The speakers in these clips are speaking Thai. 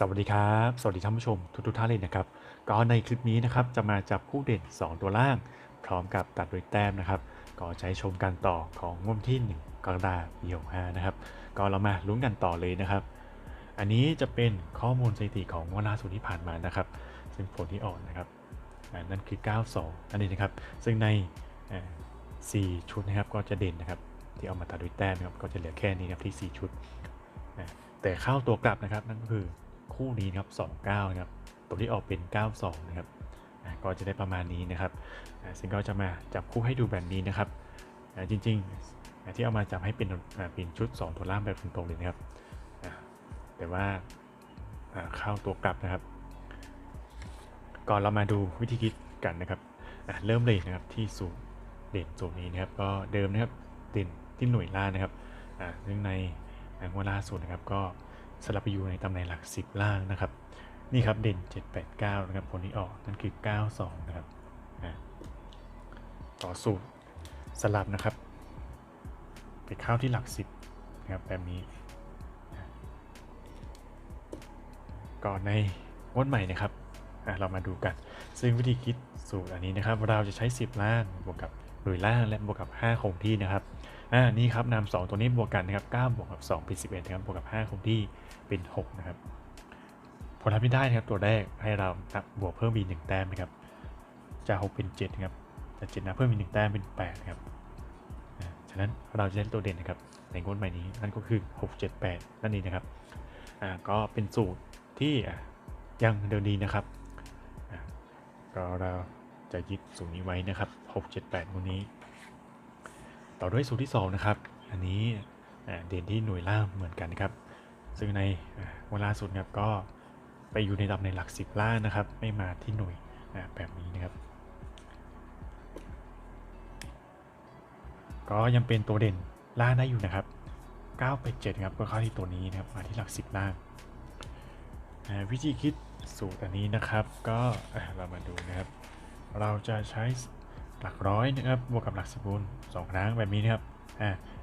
สวัสดีครับ สวัสดีท่านผู้ชมทุกๆท่านเลยนะครับ ก็ในคลิปนี้นะครับจะมาจับคู่เด่น 2 ตัวล่าง พร้อมกับตัดโดยแต้มนะครับ ก็ใช้ชมกันต่อของงวดที่ 1 กรกฎาคมปี65นะครับ ก็เรามาลุ้นกันต่อเลยนะครับ อันนี้จะเป็นข้อมูลสถิติของงวดล่าสุดที่ผ่านมานะครับ ซึ่งผลที่ออกนะครับนั่นคือ 92 นั่นเองนะครับ ซึ่งในอ่า4ชุดนะครับก็จะเด่นนะครับ ที่เอามาตัดโดยแต้มนะครับก็จะเหลือแค่นี้นะครับที่ 4 ชุด แต่เข้าตัวกลับนะครับนั่นก็คือ คู่นี้ครับ29นะครับตัวที่ออกเป็น 92 นะครับก็จะได้ประมาณนี้นะครับซึ่งก็จะมาจับคู่ให้ดูแบบนี้นะครับจริงๆที่เอามาจับให้เป็นเป็นชุด 2 ตัวล่างแบบตรงๆเลยนะครับแต่ว่าเข้าตัวกลับนะครับ ก่อนเรามาดูวิธีคิดกันนะครับเริ่มเลยนะครับที่สูตรเด่นสูตรนี้นะครับ ก็เดิมนะครับเด่นที่หน่วยล่านะครับซึ่งในอะงวดล่าสุดนะครับก็ สลับไปอยู่ในตำแหน่งหลัก 10 ล่างนะครับ นี่ครับเด่น 789 นะครับผลที่ออกนั่นคือ 92 นะครับต่อสูตรสลับนะครับ ไปเข้าที่หลัก 10 นะครับแบบนี้ ก่อนในงวดใหม่นะครับอะเรามาดูกัน ซึ่งวิธีคิดสูตรอันนี้นะครับ เราจะใช้ 10 ล่างบวกกับหน่วยล่างและบวกกับ 5 คงที่นะครับอ่านี่ครับนำ2ตัวนี้บวกกันนะครับ9บวกกับ2เป็น11นะครับบวกกับ 5 คงที่ เป็น 6 นะครับ ผลลัพธ์ที่ได้นะครับตัวแรกให้เราบบวกเพิ่มอีกหนึ่งแต้มนะครับจาก 6 เป็น7นะครับจาก7นะเพิ่มอีกหนึ่งแต้มเป็น8นะครับฉะนั้นเราจะได้ตัวเด่นนะครับในงวดใหม่นี้นั่นก็คือ 6 7 8 นั่นเองนะครับอ่าก็เป็นสูตรที่ยังเดินดีนะครับอ่าก็เราจะยึดสูตรนี้ไว้นะครับ 6 7 8วันนี้ ต่อด้วยสูตรที่ 2 นะครับ อันนี้เด่นที่หน่วยล่างเหมือนกันครับ ซึ่งในอ่าเวลาสุดครับก็ไปอยู่ในตำในหลัก10ล่างนะครับ ไม่มาที่หน่วยแบบนี้นะครับ ก็ยังเป็นตัวเด่นล่าได้อยู่นะครับ9ไป7ครับก็เข้าที่ตัวนี้นะครับมาที่หลัก10ล่างวิธีคิดสูตรอันนี้นะครับ ก็เรามาดูนะครับ เราจะใช้หลักร้อยนะครับบวกกับหลักสิบคูณสองครั้งแบบนี้นะครับ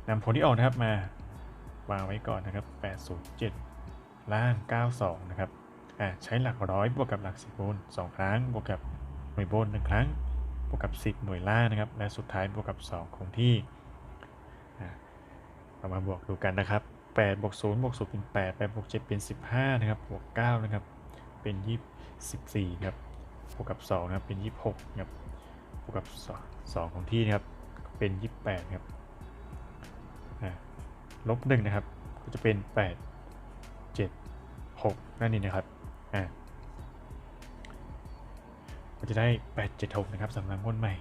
นำผลที่ออกนะครับมา วางไว้ก่อนนะครับ 807 ล่าง 92 นะครับอ่าใช้หลักร้อยบวกกับหลักสิบคูณสองครั้งบวกกับหน่วยบนหนึ่งครั้งบวกกับ 10 หน่วยล่างนะครับ และสุดท้ายบวกกับ 2 คงที่เรามาบวกดูกันนะครับ8บวก0บวก0เป็น8 8บวก7เป็น 15 นะครับบวก9นะครับ เป็น24ครับบวกกับ2นะครับ เป็น 26ครับบวกกับ 2 2 ของที่นะครับ เป็น 28ครับ ลบ1นะครับ ก็จะเป็น 8 7 6 นั่นเองนะครับอ่าก็จะได้ 8 7 6 นะครับสำหรับงวดใหม่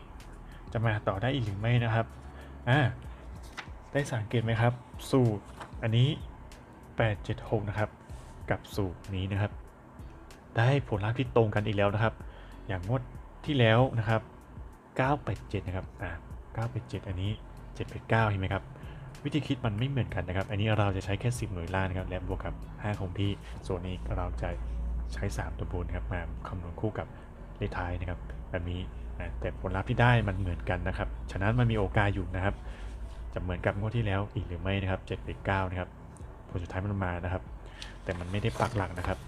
จะมาต่อได้อีกหรือไม่นะครับอ่าได้สังเกตไหมครับ สูตรอันนี้ 8 7 6 นะครับ กับสูตรนี้นะครับ ได้ผลลัพธ์ที่ตรงกันอีกแล้วนะครับ อย่างงวดที่แล้วนะครับ9ไป7นะครับอ่า9ไป7อันนี้7ไป9เห็นไหมครับ วิธีคิดมันไม่เหมือนกันนะครับ อันนี้เราจะใช้แค่ 10 หน่วยล่านะครับ และบวกกับ 5 คงที่ ส่วนนี้เราจะใช้ 3 ตัวบนนครับมาคำนวณคู่กับเลขท้ายนะครับแบบนี้แต่ผลลัพธ์ที่ได้มันเหมือนกันนะครับ ฉะนั้นมันมีโอกาสอยู่นะครับ จะเหมือนกับงวดที่แล้วอีกหรือไม่นะครับ7ไป9นะครับ ผลสุดท้ายมันมานะครับ แต่มันไม่ได้ปักหลักนะครับ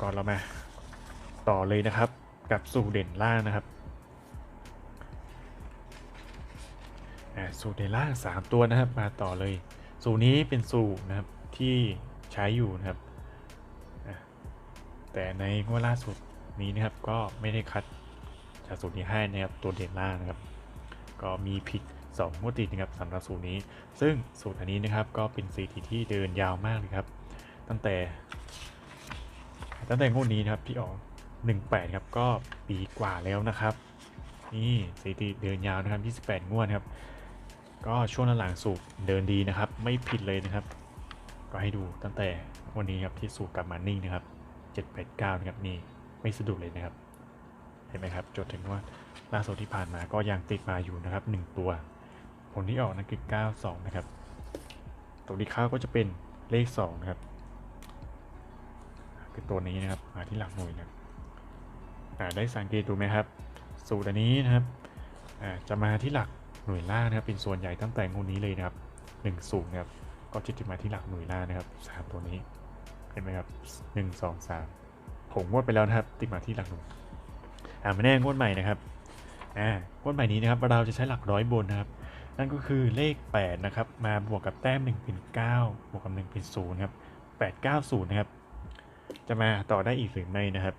ก่อนเรามาต่อเลยนะครับกับสูตรเด่นล่างนะครับ สูตรเด่นล่าง 3 ตัวนะครับ มาต่อเลย สูตรนี้เป็นสูตรนะครับที่ใช้อยู่นะครับ แต่ในงวดล่าสุดนี้นะครับก็ไม่ได้คัดจากสูตรนี้ให้นะครับตัวเด่นล่างนะครับ ก็มีผิด2งวดติดนะครับสำหรับสูตรนี้ ซึ่งสูตรอันนี้นะครับก็เป็นสถิติที่เดินยาวมากเลยครับ ตั้งแต่ ตั้งแต่งวดนี้นะครับที่ออก18ครับก็ปีกว่าแล้วนะครับ นี่สถิติเดินยาวนะครับ28 งวดครับ ก็ช่วงหลังสูตรเดินดีนะครับ ไม่ผิดเลยนะครับ ก็ให้ดูตั้งแต่วันนี้ครับที่สูตรกลับมานิ่งนะครับ789นะครับนี่ไม่สะดุดเลยนะครับ เห็นไหมครับ จดถึงว่าล่าสุดที่ผ่านมาก็ยังติดมาอยู่นะครับ 1 ตัว ผลที่ออกนั่นคือ92 นะครับ ตัวที่เข้าก็จะเป็นเลข 2 นะครับ คือตัวนี้นะครับมาที่หลักหน่วยนะครับได้สังเกตดูไหมครับ สูตรอันนี้นะครับจะมาที่หลัก หน่วยล่านะครับเป็นส่วนใหญ่ตั้งแต่งูนี้เลยนะครับหนึ่งสูตรนะครับก็จะมาที่หลักหน่วยล่านะครับสามตัวนี้เห็นไหมครับหนึ่งสองสามผมงวดไปแล้วนะครับ ติดมาที่หลักหน่วยอ่าไม่แน่งวดใหม่นะครับอ่างวดใหม่นี้นะครับเราจะใช้หลักร้อยบนนะครับ นั่นก็คือเลข 8 นะครับ มาบวกกับแต้ม1เป็น9บวกกับ1เป็น0ครับ8 9 0นะครับจะมาต่อได้อีกหรือไม่นะครับ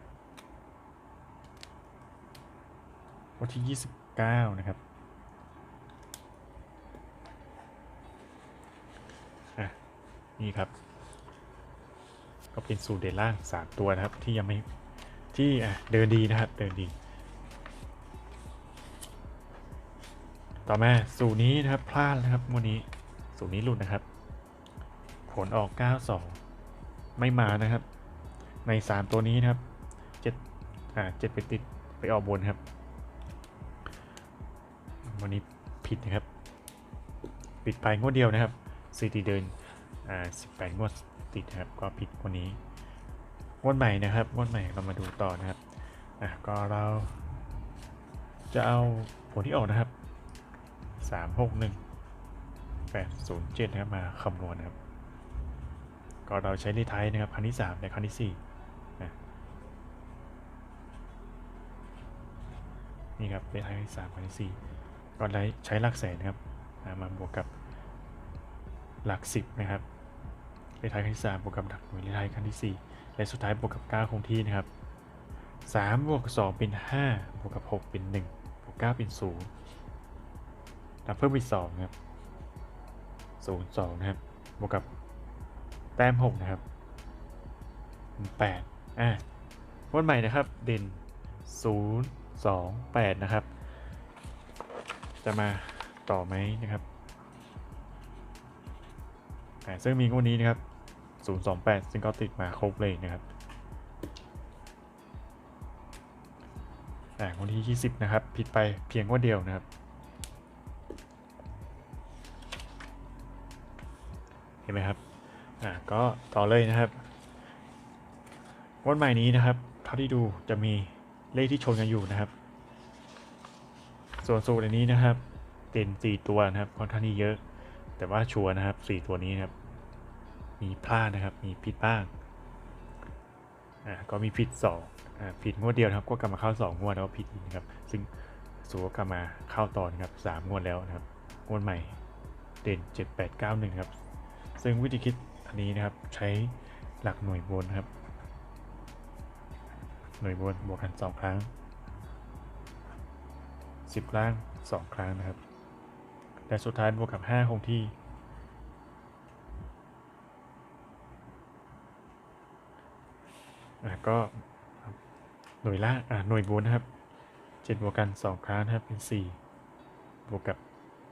วันที่ 29 นะครับ อะ นี่ครับ ก็เป็นสูตรเด่นล่าง3ตัวนะครับ ที่ยังไม่ที่เดินดีนะครับ เดินดี ต่อมาสูตรนี้นะครับพลาดนะครับวันนี้สูตรนี้หลุดนะครับ ผลออก 92 ไม่มานะครับ ใน 3 ตัวนี้นะครับ7อ่า7ไปติดไปออกบนครับ วันนี้ผิดนะครับ ปิดไปงวดเดียวนะครับซีตีเดิน อ่า18งวดติดครับก็ผิดวันนี้งวดใหม่นะครับงวดใหม่เรามาดูต่อนะครับอะก็เราจะเอาผลที่ออกนะครับสามหกหนึ่งแปดศูนย์เจ็ดนะครับมาคำนวณนะครับ ก็เราใช้เลขท้ายนะครับครั้งที่สามและครั้งที่สี่นี่ครับเลขท้ายครั้งที่สามครั้งที่สี่ก็ได้ใช้หลักแสนนะครับมาบวกกับ หลักสิบนะครับเลขท้ายครั้งที่สามบวกกับหลักหน่วยเลขท้ายครั้งที่สี่และสุดท้ายบวกกับเก้าคงที่นะครับสามบวกสองเป็นห้าบวกกับหกเป็นหนึ่งบวกเก้าเป็นศูนย์นับเพิ่มอีกสองนะครับศูนย์สองนะครับ บวกกับแต้มหกนะครับแปดอะวันใหม่นะครับ เด่นศูนย์สองแปดนะครับ จะมาต่อไหมนะครับ ซึ่งมีงวดนี้นะครับศูนย์สองแปดซึ่งก็ติดมาครบเลยนะครับอ่งวดที่ยี่สิบนะครับ ผิดไปเพียงงวดเดียวนะครับ เห็นไหมครับ อ่า ก็ต่อเลยนะครับงวันใหม่นี้นะครับ เท่าที่ดูจะมีเลขที่ชนกันอยู่นะครับ ส่วนสูตรอันนี้นะครับเด่น4ตัวนะครับค่อนข้างที่เยอะ แต่ว่าชัวร์นะครับ4ตัวนี้นะครับ มีพลาดนะครับ มีผิดบ้างอ่าก็มีผิด2อ่าผิดงวดเดียวนะครับ ก็กลับมาเข้า2งวดแล้วผิดอีกนะครับ ซึ่งสูก็กลับมาเข้าตอนครับ3งวดแล้วนะครับงวดใหม่เด่น7 8 9 1ครับ ซึ่งวิธีคิดอันนี้นะครับใช้หลักหน่วยบนครับ หน่วยบนบวกกัน2ครั้ง10ล่าง2ครั้งนะครับ และสุดท้ายบวกกับ 5 คงที่อะก็หน่วยล่าอะหน่วยบนนะครับ 7 บวกกัน 2 ครั้งนะครับเป็น 4 บวกกับ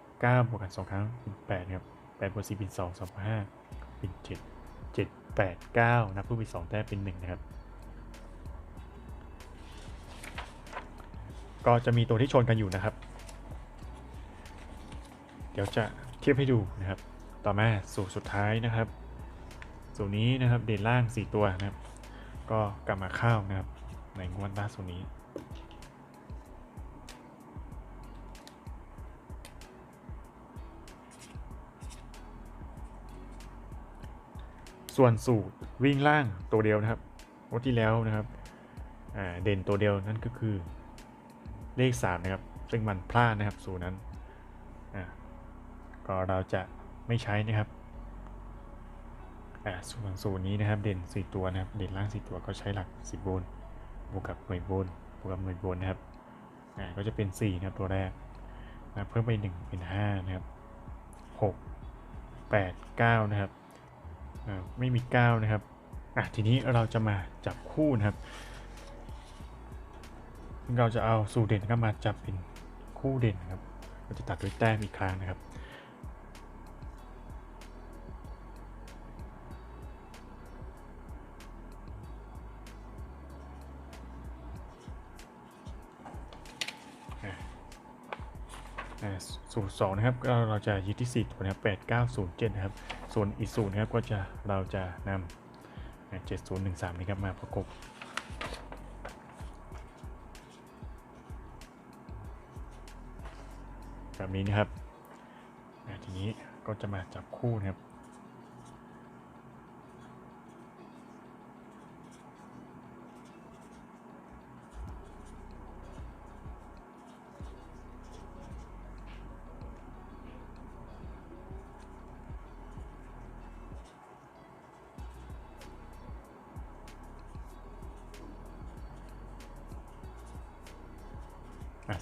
9 บวกกัน 2 ครั้งเป็น8นะครับ8บวก4เป็น 2 2บวก5เป็น 7 7 8 9 นับเพิ่มอีก2แต้มเป็น 1 นะครับ ก็จะมีตัวที่ชนกันอยู่นะครับ เดี๋ยวจะเทียบให้ดูนะครับ ต่อมาสูตรสุดท้ายนะครับ สูตรนี้นะครับเด่นล่าง 4 ตัวนะครับ ก็กลับมาเข้านะครับ ในงวดล่าสุดนี้ส่วนสูตรวิ่งล่างตัวเดียวนะครับวันที่แล้วนะครับเด่นตัวเดียวนั่นก็คือเลข 3 นะครับ ซึ่งมันพลาดนะครับ สูตรนั้น ก็เราจะไม่ใช้นะครับอ่าส่วนสูตรนี้นะครับเด่น 4 ตัวนะครับ เด่นล่าง 4 ตัวก็ใช้หลัก 10บนบวกกับหน่วยบนบวกกับหน่วยบนนะครับอ่าก็จะเป็น 4 นะครับตัวแรกนะเพิ่มไป 1 เป็น 5 นะครับ 6 8 9 นะครับอ่าไม่มี 9 นะครับอะทีนี้เราจะมาจับคู่นะครับ เราจะเอาสูตรเด่นก็มาจับเป็นคู่เด่นนะครับ เราจะตัดด้วยแต้มอีกครั้งนะครับ สูตรสองนะครับก็เราจะยึดที่ 4 ตัวนะครับ8 9 0 7นะครับ ส่วนอีกสูตรนะครับก็จะเราจะนำเจ็ดศูนย์หนึ่งสามนี้ครับมาประกบแบบนี้นะครับทีนี้ก็จะมาจับคู่นะครับ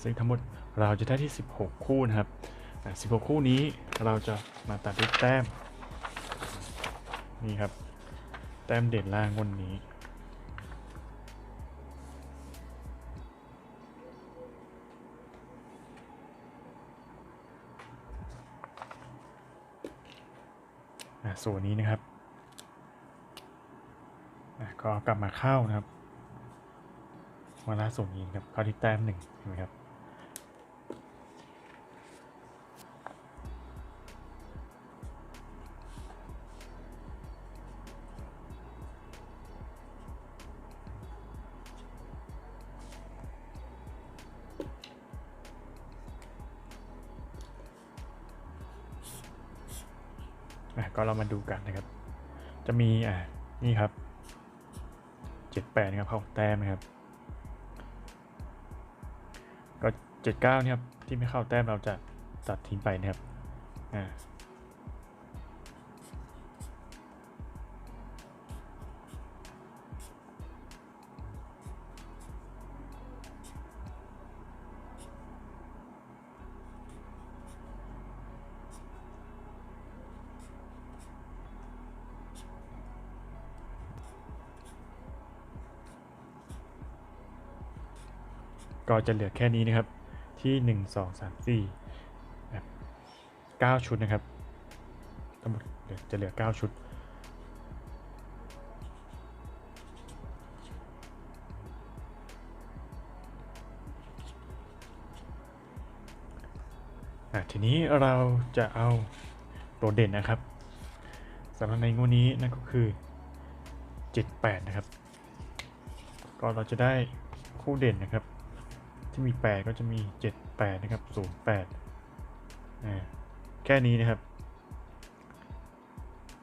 ซึ่งทั้งหมดเราจะได้ที่ 16 คู่นะครับ 16 คู่นี้เราจะมาตัดด้วยแต้ม นี่ครับ แต้มเด่นล่างวันนี้ส่วนนี้นะครับก็กลับมาเข้านะครับมาล่าส่วนนี้ครับเข้าที่แต้มหนึ่งเห็นไหมครับ อะก็เรามาดูกันนะครับ จะมีอะนี่ครับเจ็ดแปดนะครับเข้าแต้มนะครับ ก็เจ็ดเก้าเนี่ยครับที่ไม่เข้าแต้มเราจะตัดทิ้งไปนะครับอ่า ก็จะเหลือแค่นี้นะครับที่หนึ่งสองสามสี่แบบเก้าชุดนะครับ ทั้งหมดจะเหลือเก้าชุดอะทีนี้เราจะเอาตัวเด่นนะครับสำหรับในงวดนี้นั่นก็คือ 78 นะครับ ก็เราจะได้คู่เด่นนะครับ ที่มี 8 ก็จะมี 78 นะครับ 08อ่าแค่นี้นะครับ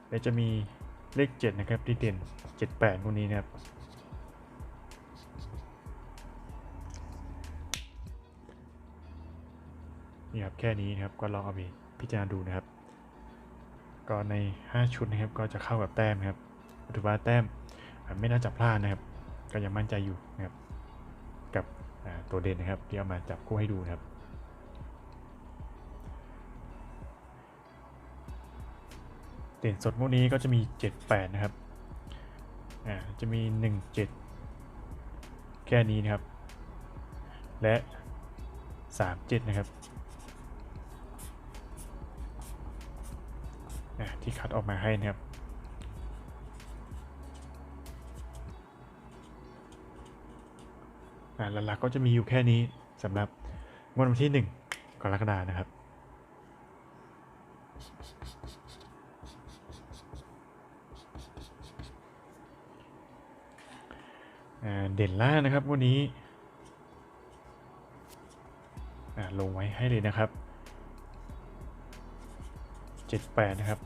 แล้วจะมีเลข 7 นะครับที่เด่น 78พวกนี้นะครับ นี่ครับ แค่นี้นะครับ ก็ลองเอาไปพิจารณาดูนะครับ ก็ใน 5 ชุดนะครับ ก็จะเข้ากับแต้มนะครับถือว่าแต้มไม่น่าจะพลาดนะครับ ก็ยังมั่นใจอยู่นะครับ ตัวเด่นนะครับที่เอามาจับคู่ให้ดูนะครับเด่นสดพวกนี้ก็จะมี 78 นะครับ อ่า จะมี 17 แค่นี้นะครับ และ 37 นะครับ อะที่คัดออกมาให้นะครับ หลักๆก็จะมีอยู่แค่นี้สำหรับงวดวันที่ 1 กรกฎานะครับ เด่นล่านะครับวันนี้ลงไว้ให้เลยนะครับ 78 นะครับ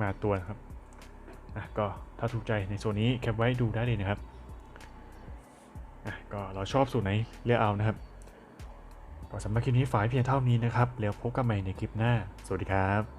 มาตัวนะครับก็ถ้าถูกใจในโซนนี้แคปไว้ดูได้เลยนะครับ ก็เราชอบสูตรไหนเลือกเอานะครับก็สำหรับคลิปนี้ฝ่ายเพียงเท่านี้นะครับแล้วพบกันใหม่ในคลิปหน้า สวัสดีครับ